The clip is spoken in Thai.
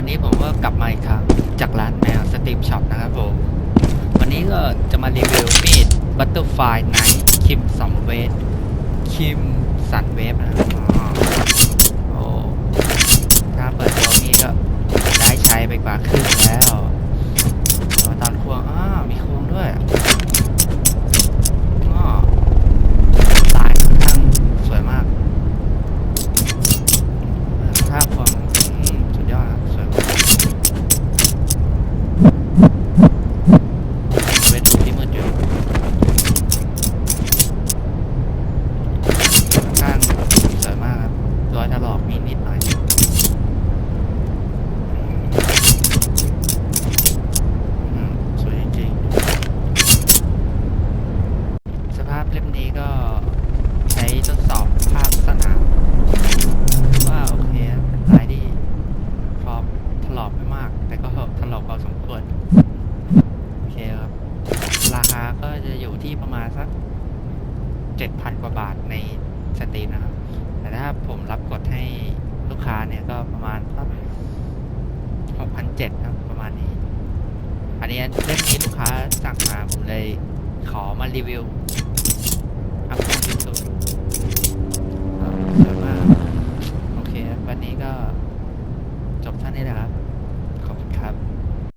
วันนี้ผมก็กลับมาอีกครับ จากร้านแมวสตรีมช็อปนะครับผม วันนี้ก็จะมารีวิวมีดบัตเตอร์ไฟไนท์คิมสัมเวสคิมสันเวฟนะครับอ๋อโอ้ถ้าเปิดตัวนี้ก็ได้ใช้ไปกว่าครึ่งแล้วมาตอนควงอ้าวมีควงด้วยอ้อลายค่อนข้างสวยมาก ถ้าความอืมสุดยอดครับสวยมากไปดูที่มืดอยู่ค่อนข้างสวยมากครับรอยถลอกมีนิดหน่อยอืมสวยจริงๆ สภาพ เล่มนี้ก็ใช้ทดสอบภาพสนามว่าโอเคเป็นลายที่ฟอร์มถลอกไม่มาก แต่ก็ถลอกพอสมควรโอเคครับ ราคาก็จะอยู่ที่ประมาณสักเจ็ดพันกว่าบาทในสตรีมนะครับ แต่ถ้าผมรับกดให้ลูกค้าเนี่ยก็ประมาณสักหกพันเจ็ดครับประมาณนี้ อันนี้เล่มนี้ลูกค้าสั่งมาผมเลยขอมารีวิว นี่แหละครับ